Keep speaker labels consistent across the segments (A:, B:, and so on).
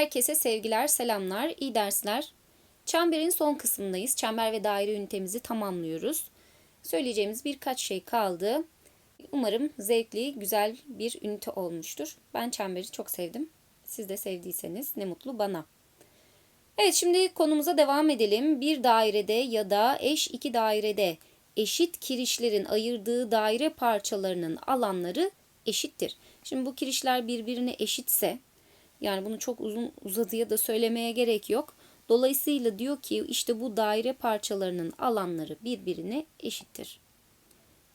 A: Herkese sevgiler, selamlar, iyi dersler. Çemberin son kısmındayız. Çember ve daire ünitemizi tamamlıyoruz. Söyleyeceğimiz birkaç şey kaldı. Umarım zevkli, güzel bir ünite olmuştur. Ben çemberi çok sevdim. Siz de sevdiyseniz ne mutlu bana. Evet şimdi konumuza devam edelim. Bir dairede ya da eş iki dairede eşit kirişlerin ayırdığı daire parçalarının alanları eşittir. Şimdi bu kirişler birbirine eşitse yani bunu çok uzun uzadıya da söylemeye gerek yok. Dolayısıyla diyor ki işte bu daire parçalarının alanları birbirine eşittir.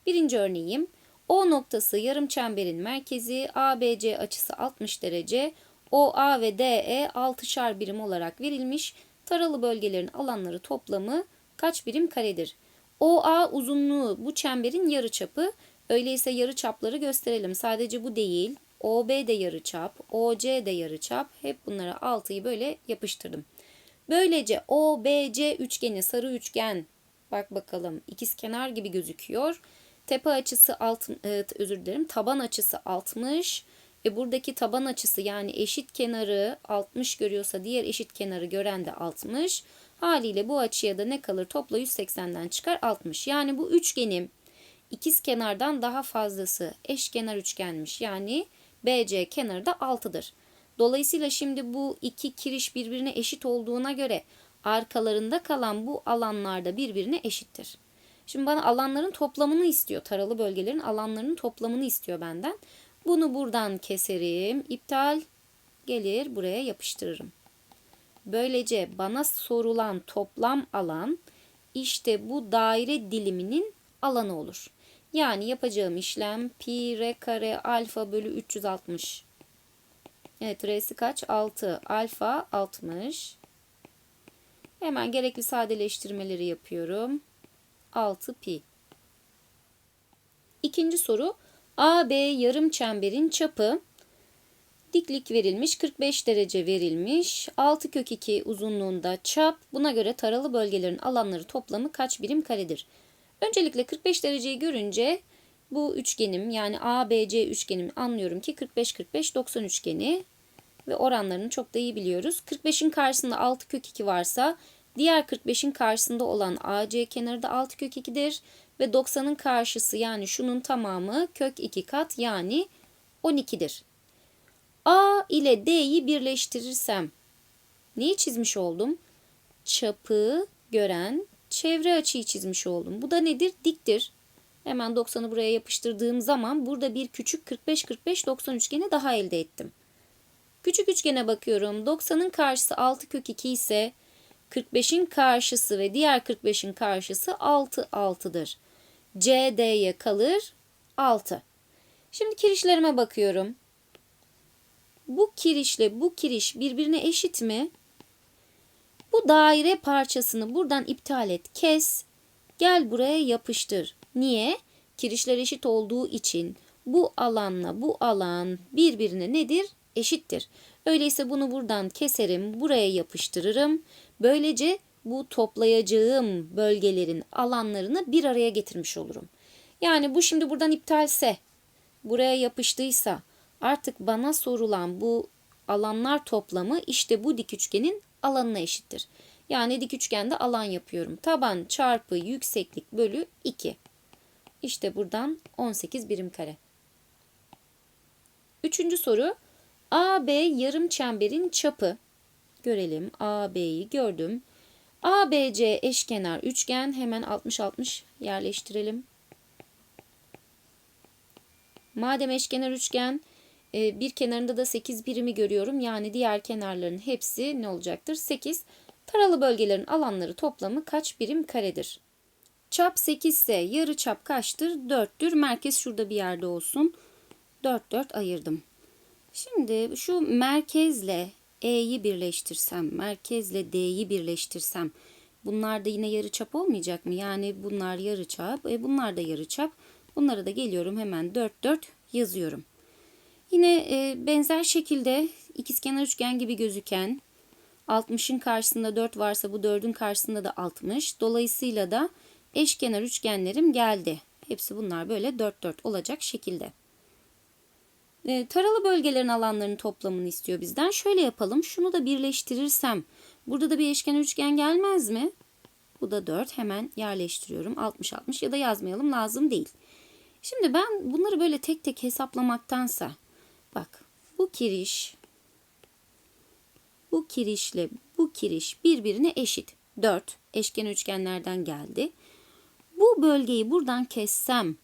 A: Birinci örneğim O noktası yarım çemberin merkezi ABC açısı 60 derece OA ve DE 6'şar birim olarak verilmiş. Taralı bölgelerin alanları toplamı kaç birim karedir? OA uzunluğu bu çemberin yarıçapı. Öyleyse yarıçapları gösterelim. Sadece bu değil. OB de yarıçap, OC de yarıçap. Hep bunlara 6'yı böyle yapıştırdım. Böylece OBC üçgeni sarı üçgen bak bakalım ikizkenar gibi gözüküyor. Tepe açısı alt, evet, özür dilerim taban açısı 60 ve buradaki taban açısı yani eşit kenarı 60 görüyorsa diğer eşit kenarı gören de 60. Haliyle bu açıya da ne kalır? Topla 180'den çıkar 60. Yani bu üçgenim ikiz kenardan daha fazlası eşkenar üçgenmiş. Yani BC kenarı da 6'dır. Dolayısıyla şimdi bu iki kiriş birbirine eşit olduğuna göre arkalarında kalan bu alanlarda birbirine eşittir. Şimdi bana alanların toplamını istiyor. Taralı bölgelerin alanlarının toplamını istiyor benden. Bunu buradan keserim. İptal gelir buraya yapıştırırım. Böylece bana sorulan toplam alan işte bu daire diliminin alanı olur. Yani yapacağım işlem pi r kare alfa bölü 360. Evet r'si kaç? 6. Alfa 60. Hemen gerekli sadeleştirmeleri yapıyorum. 6 pi. İkinci soru. AB yarım çemberin çapı diklik verilmiş 45 derece verilmiş 6 kök 2 uzunluğunda çap buna göre taralı bölgelerin alanları toplamı kaç birim karedir? Öncelikle 45 dereceyi görünce bu üçgenim yani ABC üçgenim anlıyorum ki 45-45-90 üçgeni ve oranlarını çok da iyi biliyoruz. 45'in karşısında 6 kök 2 varsa diğer 45'in karşısında olan AC kenarı da 6 kök 2'dir ve 90'ın karşısı yani şunun tamamı kök 2 kat yani 12'dir. A ile D'yi birleştirirsem neyi çizmiş oldum? Çapı gören çevre açıyı çizmiş oldum. Bu da nedir? Diktir. Hemen 90'ı buraya yapıştırdığım zaman burada bir küçük 45-45-90 üçgeni daha elde ettim. Küçük üçgene bakıyorum. 90'ın karşısı 6 kök 2 ise 45'in karşısı ve diğer 45'in karşısı 6 6'dır. CD'ye kalır 6. Şimdi kirişlerime bakıyorum. Bu kirişle bu kiriş birbirine eşit mi? Bu daire parçasını buradan iptal et, kes. Gel buraya yapıştır. Niye? Kirişler eşit olduğu için bu alanla bu alan birbirine nedir? Eşittir. Öyleyse bunu buradan keserim, buraya yapıştırırım. Böylece bu toplayacağım bölgelerin alanlarını bir araya getirmiş olurum. Yani bu şimdi buradan iptalse, buraya yapıştıysa artık bana sorulan bu alanlar toplamı işte bu dik üçgenin alanına eşittir. Yani dik üçgende alan yapıyorum. Taban çarpı yükseklik bölü 2. İşte buradan 18 birim kare. Üçüncü soru. AB yarım çemberin çapı. Görelim. AB'yi gördüm. ABC eşkenar üçgen. Hemen 60-60 yerleştirelim. Madem eşkenar üçgen bir kenarında da 8 birimi görüyorum. Yani diğer kenarların hepsi ne olacaktır? 8. Taralı bölgelerin alanları toplamı kaç birim karedir? Çap 8 ise yarı çap kaçtır? 4'tür. Merkez şurada bir yerde olsun. 4 4 ayırdım. Şimdi şu merkezle E'yi birleştirsem, merkezle D'yi birleştirsem bunlar da yine yarı çap olmayacak mı? Yani bunlar yarı çap, e bunlar da yarı çap. Bunları da geliyorum hemen 4 4 yazıyorum. Yine e, benzer şekilde ikizkenar üçgen gibi gözüken 60'ın karşısında 4 varsa bu 4'ün karşısında da 60. Dolayısıyla da eşkenar üçgenlerim geldi. Hepsi bunlar böyle 4 4 olacak şekilde. E, taralı bölgelerin alanlarının toplamını istiyor bizden. Şöyle yapalım. Şunu da birleştirirsem burada da bir eşkenar üçgen gelmez mi? Bu da 4. Hemen yerleştiriyorum. 60 60 ya da yazmayalım lazım değil. Şimdi ben bunları böyle tek tek hesaplamaktansa bak bu kiriş bu kirişle bu kiriş birbirine eşit. 4 eşkenar üçgenlerden geldi. Bu bölgeyi buradan kessem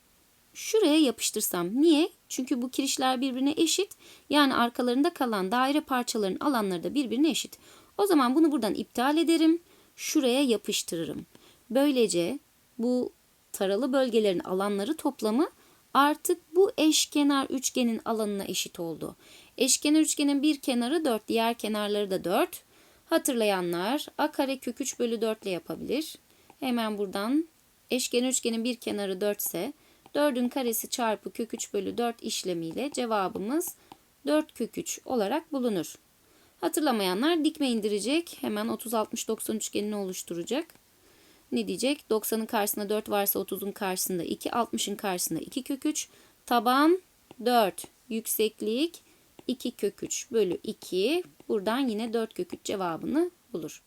A: şuraya yapıştırsam. Niye? Çünkü bu kirişler birbirine eşit. Yani arkalarında kalan daire parçalarının alanları da birbirine eşit. O zaman bunu buradan iptal ederim. Şuraya yapıştırırım. Böylece bu taralı bölgelerin alanları toplamı artık bu eşkenar üçgenin alanına eşit oldu. Eşkenar üçgenin bir kenarı 4, diğer kenarları da 4. Hatırlayanlar a kare kök 3 bölü 4 ile yapabilir. Hemen buradan eşkenar üçgenin bir kenarı 4 ise 4'ün karesi çarpı kök 3 bölü 4 işlemiyle cevabımız 4 kök 3 olarak bulunur. Hatırlamayanlar dikme indirecek. Hemen 30-60-90 üçgenini oluşturacak. Ne diyecek? 90'ın karşısında 4 varsa 30'un karşısında 2, 60'ın karşısında 2 kök 3. Taban 4. Yükseklik 2 kök 3 bölü 2. Buradan yine 4 kök 3 cevabını bulur.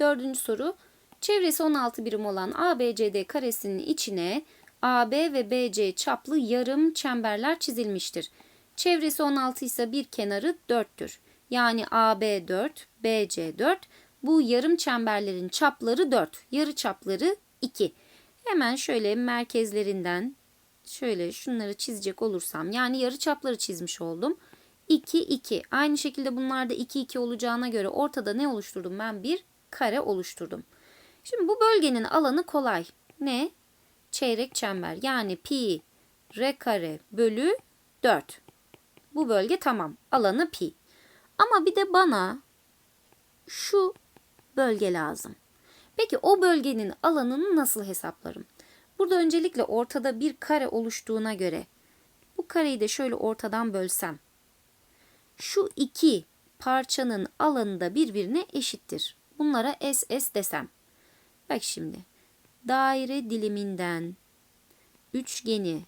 A: Dördüncü soru. Çevresi 16 birim olan ABCD karesinin içine AB ve BC çaplı yarım çemberler çizilmiştir. Çevresi 16 ise bir kenarı 4'tür. Yani AB 4, BC 4. Bu yarım çemberlerin çapları 4. Yarı çapları 2. Hemen şöyle merkezlerinden şöyle şunları çizecek olursam yani yarı çapları çizmiş oldum. 2 2. Aynı şekilde bunlar da 2 2 olacağına göre ortada ne oluşturdum ben? Bir kare oluşturdum. Şimdi bu bölgenin alanı kolay. Ne? Çeyrek çember. Yani pi r kare bölü 4. Bu bölge tamam. Alanı pi. Ama bir de bana şu bölge lazım. Peki o bölgenin alanını nasıl hesaplarım? Burada öncelikle ortada bir kare oluştuğuna göre bu kareyi de şöyle ortadan bölsem şu iki parçanın alanı da birbirine eşittir. Bunlara S S desem. Bak şimdi daire diliminden üçgeni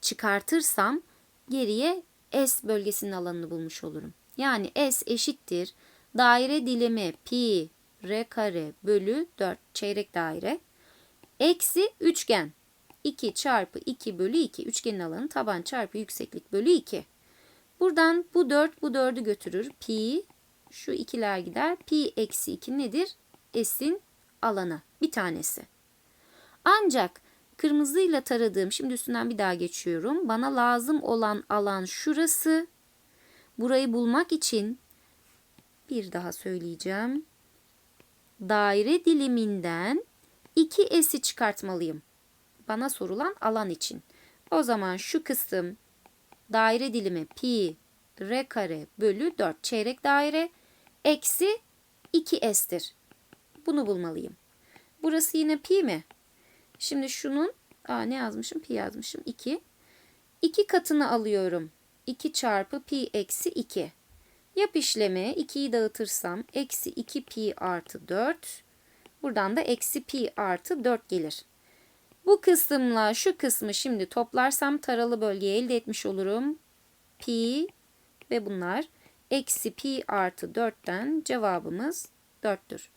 A: çıkartırsam geriye S bölgesinin alanını bulmuş olurum. Yani S eşittir daire dilimi pi r kare bölü 4 çeyrek daire eksi üçgen 2 çarpı 2 bölü 2 üçgenin alanı taban çarpı yükseklik bölü 2. Buradan bu 4 bu 4'ü götürür. Pi şu ikiler gider. Pi eksi 2 nedir? S'in alanı. Bir tanesi. Ancak kırmızıyla taradığım şimdi üstünden bir daha geçiyorum. Bana lazım olan alan şurası. Burayı bulmak için bir daha söyleyeceğim. Daire diliminden 2 S'i çıkartmalıyım. Bana sorulan alan için. O zaman şu kısım daire dilimi pi r kare bölü 4 çeyrek daire eksi 2s'tir. Bunu bulmalıyım. Burası yine pi mi? Şimdi şunun aa, ne yazmışım? Pi yazmışım. 2. 2 katını alıyorum. 2 çarpı pi eksi 2. Yap işlemi 2'yi dağıtırsam eksi 2 pi artı 4. Buradan da eksi pi artı 4 gelir. Bu kısımla şu kısmı şimdi toplarsam taralı bölgeyi elde etmiş olurum. Pi ve bunlar eksi pi artı 4'ten cevabımız 4'tür.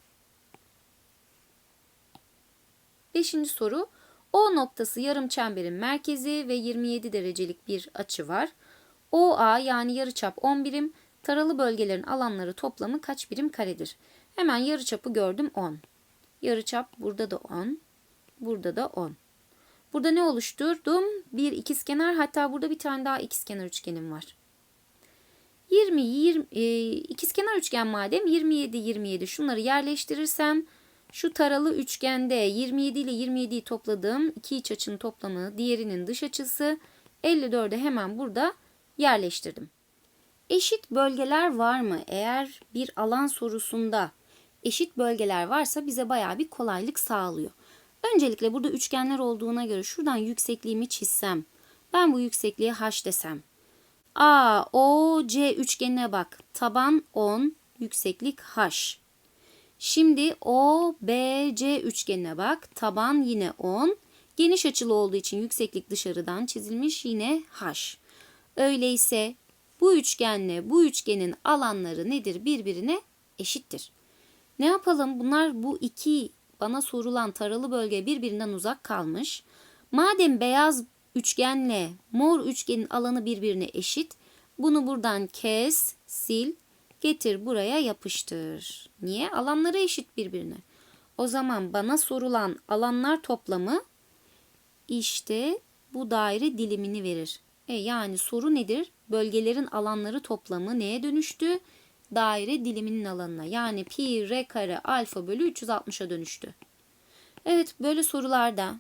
A: Beşinci soru. O noktası yarım çemberin merkezi ve 27 derecelik bir açı var. OA yani yarıçap 10 birim, taralı bölgelerin alanları toplamı kaç birim karedir? Hemen yarıçapı gördüm 10. Yarıçap burada da 10, burada da 10. Burada ne oluşturdum? Bir ikizkenar hatta burada bir tane daha ikizkenar üçgenim var. 20, 20 e, ikizkenar üçgen madem 27 27 şunları yerleştirirsem şu taralı üçgende 27 ile 27'yi topladığım iki iç açının toplamı diğerinin dış açısı 54'e hemen burada yerleştirdim. Eşit bölgeler var mı? Eğer bir alan sorusunda eşit bölgeler varsa bize baya bir kolaylık sağlıyor. Öncelikle burada üçgenler olduğuna göre şuradan yüksekliğimi çizsem. Ben bu yüksekliğe h desem. A, O, C üçgenine bak. Taban 10, yükseklik h. Şimdi O, B, C üçgenine bak. Taban yine 10. Geniş açılı olduğu için yükseklik dışarıdan çizilmiş yine h. Öyleyse bu üçgenle bu üçgenin alanları nedir? Birbirine eşittir. Ne yapalım? Bunlar bu iki bana sorulan taralı bölge birbirinden uzak kalmış. Madem beyaz üçgenle mor üçgenin alanı birbirine eşit, bunu buradan kes, sil, getir buraya yapıştır. Niye? Alanları eşit birbirine. O zaman bana sorulan alanlar toplamı işte bu daire dilimini verir. E yani soru nedir? Bölgelerin alanları toplamı neye dönüştü? Daire diliminin alanına. Yani pi r kare alfa bölü 360'a dönüştü. Evet böyle sorularda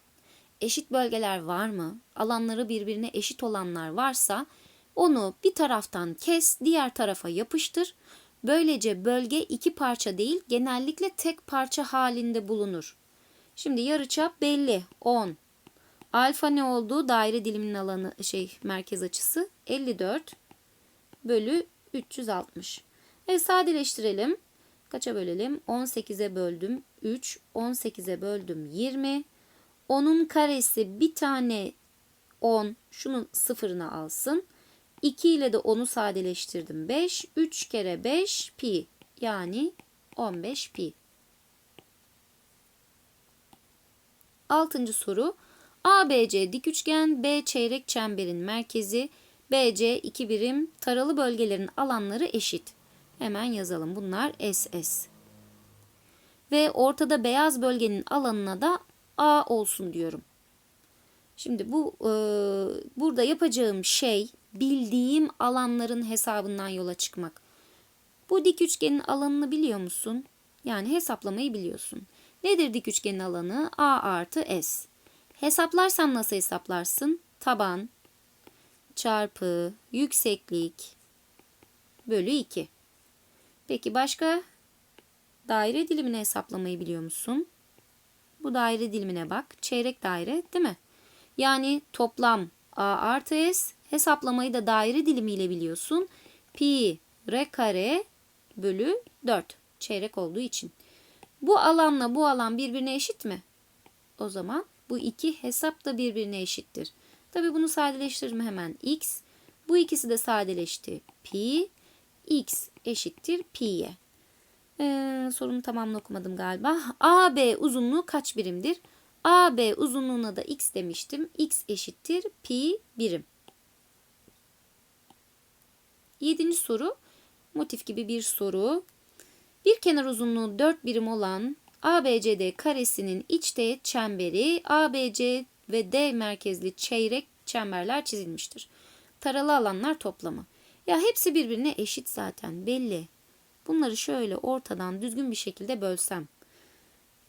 A: eşit bölgeler var mı? Alanları birbirine eşit olanlar varsa onu bir taraftan kes, diğer tarafa yapıştır. Böylece bölge iki parça değil, genellikle tek parça halinde bulunur. Şimdi yarıçap belli. 10. Alfa ne oldu? Daire diliminin alanı şey merkez açısı 54 bölü 360. E sadeleştirelim. Kaça bölelim? 18'e böldüm 3, 18'e böldüm 20. 10'un karesi bir tane 10 şunun sıfırını alsın. 2 ile de 10'u sadeleştirdim. 5. 3 kere 5 pi. Yani 15 pi. Altıncı soru. ABC dik üçgen, B çeyrek çemberin merkezi, BC iki birim, taralı bölgelerin alanları eşit. Hemen yazalım. Bunlar SS. Ve ortada beyaz bölgenin alanına da A olsun diyorum. Şimdi bu e, burada yapacağım şey bildiğim alanların hesabından yola çıkmak. Bu dik üçgenin alanını biliyor musun? Yani hesaplamayı biliyorsun. Nedir dik üçgenin alanı? A artı S. Hesaplarsan nasıl hesaplarsın? Taban çarpı yükseklik bölü 2. Peki başka daire dilimini hesaplamayı biliyor musun? Bu daire dilimine bak. Çeyrek daire değil mi? Yani toplam A artı S hesaplamayı da daire dilimiyle biliyorsun. Pi r kare bölü 4 çeyrek olduğu için. Bu alanla bu alan birbirine eşit mi? O zaman bu iki hesap da birbirine eşittir. Tabi bunu sadeleştiririm hemen x. Bu ikisi de sadeleşti. Pi. x eşittir pi'ye. Ee, sorunun tamamını okumadım galiba. AB uzunluğu kaç birimdir? AB uzunluğuna da x demiştim. x eşittir pi birim. Yedinci soru. Motif gibi bir soru. Bir kenar uzunluğu 4 birim olan ABCD karesinin iç teğet çemberi ABC ve D merkezli çeyrek çemberler çizilmiştir. Taralı alanlar toplamı. Ya hepsi birbirine eşit zaten belli. Bunları şöyle ortadan düzgün bir şekilde bölsem.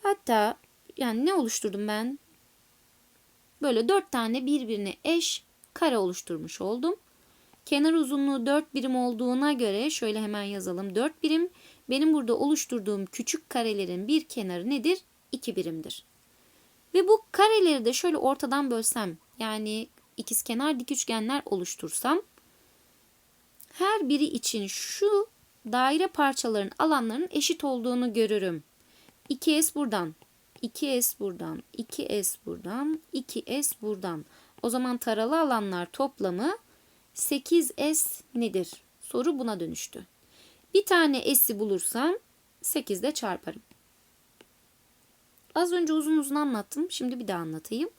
A: Hatta yani ne oluşturdum ben? Böyle dört tane birbirine eş kare oluşturmuş oldum. Kenar uzunluğu 4 birim olduğuna göre şöyle hemen yazalım. 4 birim benim burada oluşturduğum küçük karelerin bir kenarı nedir? 2 birimdir. Ve bu kareleri de şöyle ortadan bölsem yani ikizkenar dik üçgenler oluştursam her biri için şu daire parçaların alanlarının eşit olduğunu görürüm. 2S buradan, 2S buradan, 2S buradan, 2S buradan. O zaman taralı alanlar toplamı 8S nedir? Soru buna dönüştü. Bir tane S'i bulursam 8 ile çarparım. Az önce uzun uzun anlattım. Şimdi bir daha anlatayım.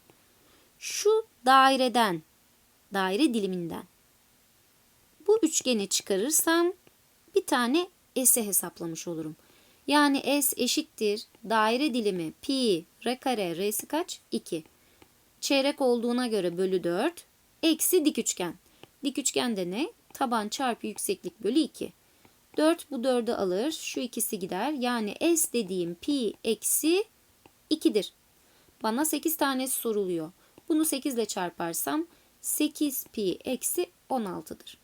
A: Şu daireden, daire diliminden bu üçgeni çıkarırsam bir tane S'i hesaplamış olurum. Yani S eşittir daire dilimi pi r kare r'si kaç? 2. Çeyrek olduğuna göre bölü 4 eksi dik üçgen. Dik üçgende ne? Taban çarpı yükseklik bölü 2. 4 bu 4'ü alır. Şu ikisi gider. Yani S dediğim pi eksi 2'dir. Bana 8 tanesi soruluyor. Bunu 8 ile çarparsam 8 pi eksi 16'dır.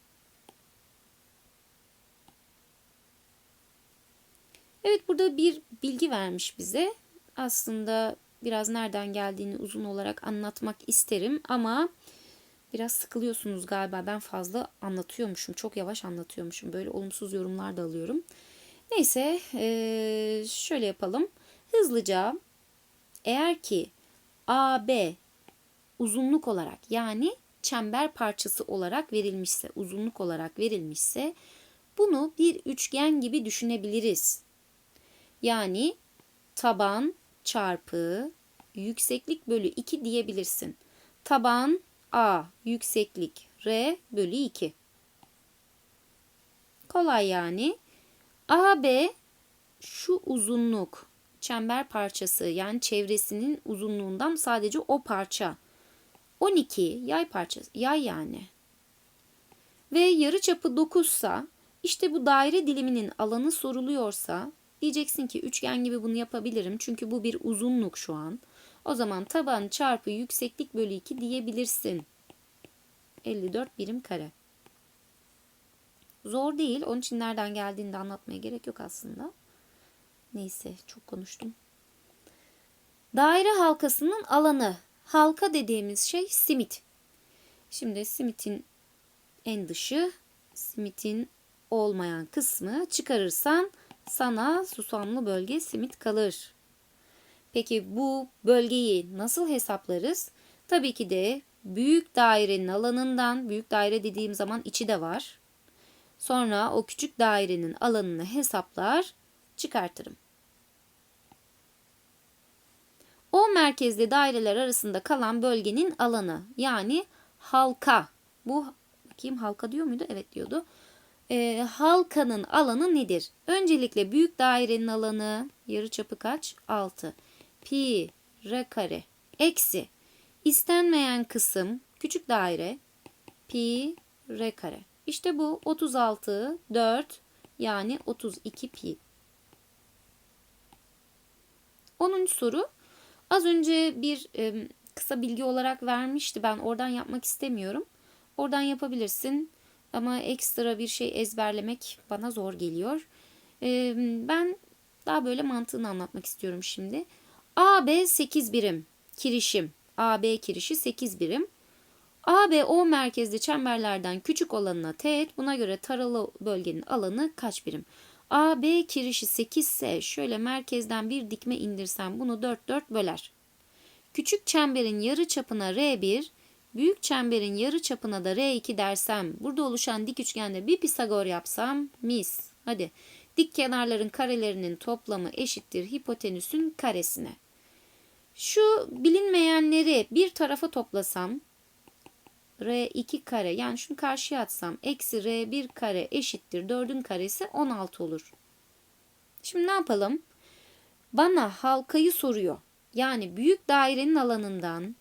A: Evet burada bir bilgi vermiş bize. Aslında biraz nereden geldiğini uzun olarak anlatmak isterim ama biraz sıkılıyorsunuz galiba. Ben fazla anlatıyormuşum. Çok yavaş anlatıyormuşum. Böyle olumsuz yorumlar da alıyorum. Neyse şöyle yapalım. Hızlıca eğer ki AB uzunluk olarak yani çember parçası olarak verilmişse, uzunluk olarak verilmişse bunu bir üçgen gibi düşünebiliriz. Yani taban çarpı yükseklik bölü 2 diyebilirsin. Taban A, yükseklik R bölü 2. Kolay yani. AB şu uzunluk çember parçası yani çevresinin uzunluğundan sadece o parça. 12 yay parçası yay yani. Ve yarı çapı 9 sa işte bu daire diliminin alanı soruluyorsa diyeceksin ki üçgen gibi bunu yapabilirim çünkü bu bir uzunluk şu an. O zaman taban çarpı yükseklik bölü 2 diyebilirsin. 54 birim kare. Zor değil. Onun için nereden geldiğini de anlatmaya gerek yok aslında. Neyse çok konuştum. Daire halkasının alanı. Halka dediğimiz şey simit. Şimdi simitin en dışı, simitin olmayan kısmı çıkarırsan sana susamlı bölge simit kalır. Peki bu bölgeyi nasıl hesaplarız? Tabii ki de büyük dairenin alanından, büyük daire dediğim zaman içi de var. Sonra o küçük dairenin alanını hesaplar, çıkartırım. O merkezli daireler arasında kalan bölgenin alanı yani halka. Bu bakayım halka diyor muydu? Evet diyordu. Ee, halkanın alanı nedir? Öncelikle büyük dairenin alanı yarıçapı kaç? 6. Pi r kare eksi istenmeyen kısım küçük daire pi r kare. İşte bu 36 4 yani 32 pi. 10. soru Az önce bir e, kısa bilgi olarak vermişti. Ben oradan yapmak istemiyorum. Oradan yapabilirsin. Ama ekstra bir şey ezberlemek bana zor geliyor. E, ben daha böyle mantığını anlatmak istiyorum şimdi. AB 8 birim kirişim. AB kirişi 8 birim. AB o merkezli çemberlerden küçük olanına teğet. Buna göre taralı bölgenin alanı kaç birim? AB kirişi 8 ise şöyle merkezden bir dikme indirsem bunu 4 4 böler. Küçük çemberin yarı çapına R1, büyük çemberin yarı çapına da R2 dersem burada oluşan dik üçgende bir Pisagor yapsam mis. Hadi dik kenarların karelerinin toplamı eşittir hipotenüsün karesine. Şu bilinmeyenleri bir tarafa toplasam R2 kare yani şunu karşıya atsam eksi R1 kare eşittir 4'ün karesi 16 olur. Şimdi ne yapalım? Bana halkayı soruyor. Yani büyük dairenin alanından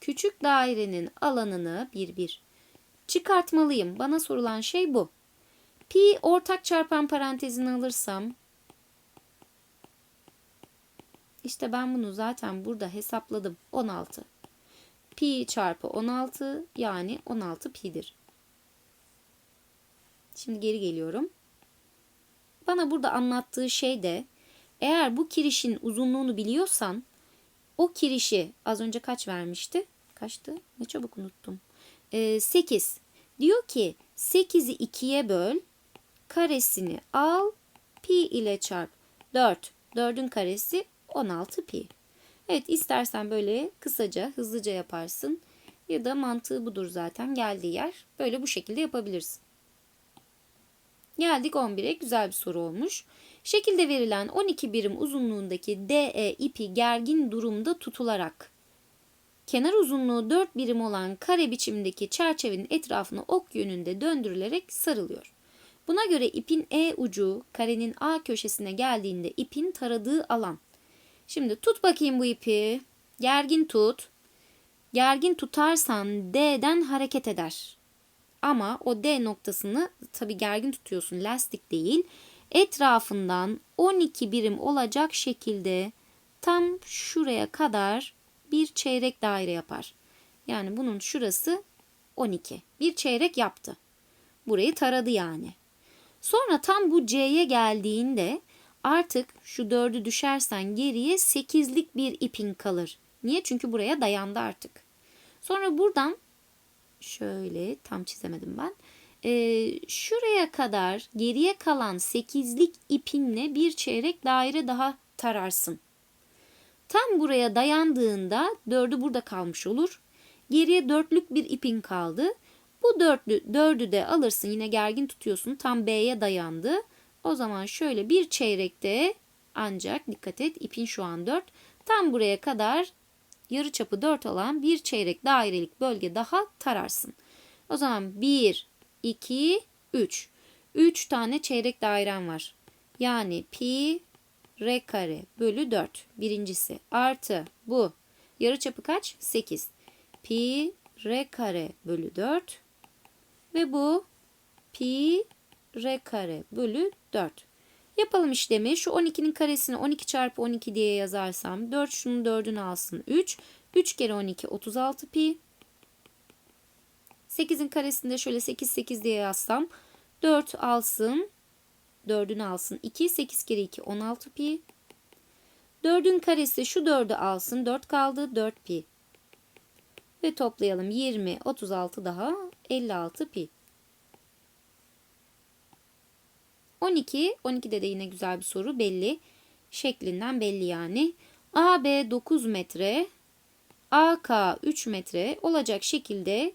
A: küçük dairenin alanını bir bir çıkartmalıyım. Bana sorulan şey bu. Pi ortak çarpan parantezini alırsam işte ben bunu zaten burada hesapladım. 16 pi çarpı 16 yani 16 pi'dir. Şimdi geri geliyorum. Bana burada anlattığı şey de eğer bu kirişin uzunluğunu biliyorsan o kirişi az önce kaç vermişti? Kaçtı? Ne çabuk unuttum. Ee, 8. Diyor ki 8'i 2'ye böl. Karesini al. Pi ile çarp. 4. 4'ün karesi 16 pi. Evet istersen böyle kısaca hızlıca yaparsın. Ya da mantığı budur zaten geldiği yer. Böyle bu şekilde yapabilirsin. Geldik 11'e güzel bir soru olmuş. Şekilde verilen 12 birim uzunluğundaki DE ipi gergin durumda tutularak kenar uzunluğu 4 birim olan kare biçimdeki çerçevenin etrafını ok yönünde döndürülerek sarılıyor. Buna göre ipin E ucu karenin A köşesine geldiğinde ipin taradığı alan Şimdi tut bakayım bu ipi. Gergin tut. Gergin tutarsan D'den hareket eder. Ama o D noktasını tabi gergin tutuyorsun. Lastik değil. Etrafından 12 birim olacak şekilde tam şuraya kadar bir çeyrek daire yapar. Yani bunun şurası 12. Bir çeyrek yaptı. Burayı taradı yani. Sonra tam bu C'ye geldiğinde Artık şu dördü düşersen geriye sekizlik bir ipin kalır. Niye? Çünkü buraya dayandı artık. Sonra buradan şöyle tam çizemedim ben. Ee, şuraya kadar geriye kalan sekizlik ipinle bir çeyrek daire daha tararsın. Tam buraya dayandığında dördü burada kalmış olur. Geriye dörtlük bir ipin kaldı. Bu dörtlü, dördü de alırsın yine gergin tutuyorsun tam B'ye dayandı. O zaman şöyle bir çeyrekte ancak dikkat et ipin şu an 4. Tam buraya kadar yarı çapı 4 olan bir çeyrek dairelik bölge daha tararsın. O zaman 1, 2, 3. 3 tane çeyrek dairem var. Yani pi r kare bölü 4 birincisi artı bu yarı çapı kaç? 8. Pi r kare bölü 4 ve bu pi r kare bölü 4. Yapalım işlemi. Şu 12'nin karesini 12 çarpı 12 diye yazarsam 4 şunun 4'ünü alsın 3. 3 kere 12 36 pi. 8'in karesinde şöyle 8 8 diye yazsam 4 alsın 4'ünü alsın 2 8 kere 2 16 pi. 4'ün karesi şu 4'ü alsın 4 kaldı 4 pi. Ve toplayalım 20 36 daha 56 pi. 12, 12'de de yine güzel bir soru belli. Şeklinden belli yani. AB 9 metre, AK 3 metre olacak şekilde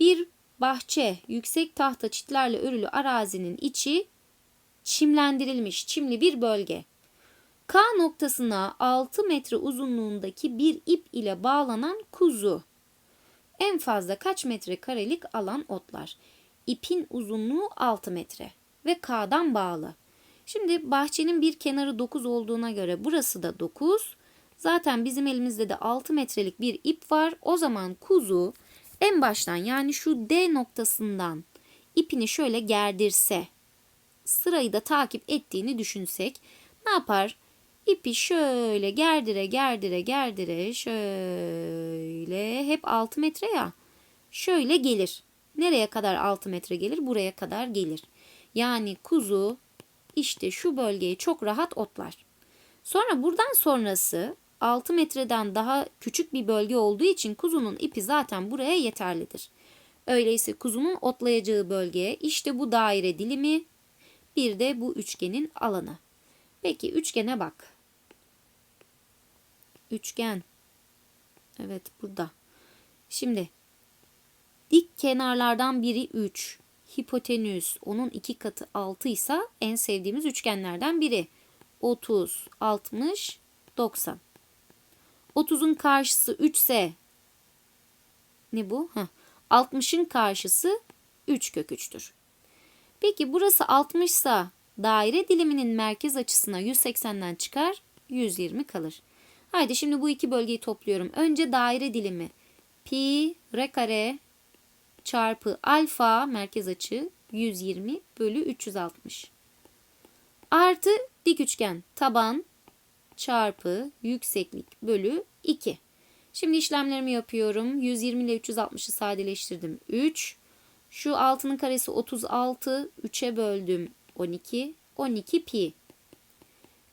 A: bir bahçe yüksek tahta çitlerle örülü arazinin içi çimlendirilmiş çimli bir bölge. K noktasına 6 metre uzunluğundaki bir ip ile bağlanan kuzu. En fazla kaç metre karelik alan otlar? İpin uzunluğu 6 metre ve K'dan bağlı. Şimdi bahçenin bir kenarı 9 olduğuna göre burası da 9. Zaten bizim elimizde de 6 metrelik bir ip var. O zaman kuzu en baştan yani şu D noktasından ipini şöyle gerdirse sırayı da takip ettiğini düşünsek ne yapar? İpi şöyle gerdire gerdire gerdire şöyle hep 6 metre ya şöyle gelir. Nereye kadar 6 metre gelir? Buraya kadar gelir. Yani kuzu işte şu bölgeyi çok rahat otlar. Sonra buradan sonrası 6 metreden daha küçük bir bölge olduğu için kuzunun ipi zaten buraya yeterlidir. Öyleyse kuzunun otlayacağı bölge işte bu daire dilimi bir de bu üçgenin alanı. Peki üçgene bak. Üçgen. Evet burada. Şimdi dik kenarlardan biri 3 hipotenüs onun iki katı 6 ise en sevdiğimiz üçgenlerden biri. 30, 60, 90. 30'un karşısı 3 ise ne bu? Heh. 60'ın karşısı 3 kök 3'tür. Peki burası 60 ise daire diliminin merkez açısına 180'den çıkar 120 kalır. Haydi şimdi bu iki bölgeyi topluyorum. Önce daire dilimi pi r kare çarpı alfa merkez açı 120 bölü 360. Artı dik üçgen taban çarpı yükseklik bölü 2. Şimdi işlemlerimi yapıyorum. 120 ile 360'ı sadeleştirdim. 3. Şu 6'nın karesi 36. 3'e böldüm 12. 12 pi.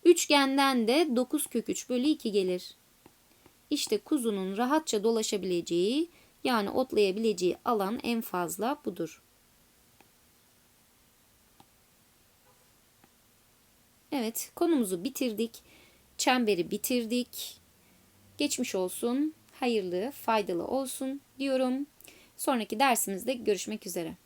A: Üçgenden de 9 kök 3 bölü 2 gelir. İşte kuzunun rahatça dolaşabileceği yani otlayabileceği alan en fazla budur. Evet konumuzu bitirdik. Çemberi bitirdik. Geçmiş olsun, hayırlı, faydalı olsun diyorum. Sonraki dersimizde görüşmek üzere.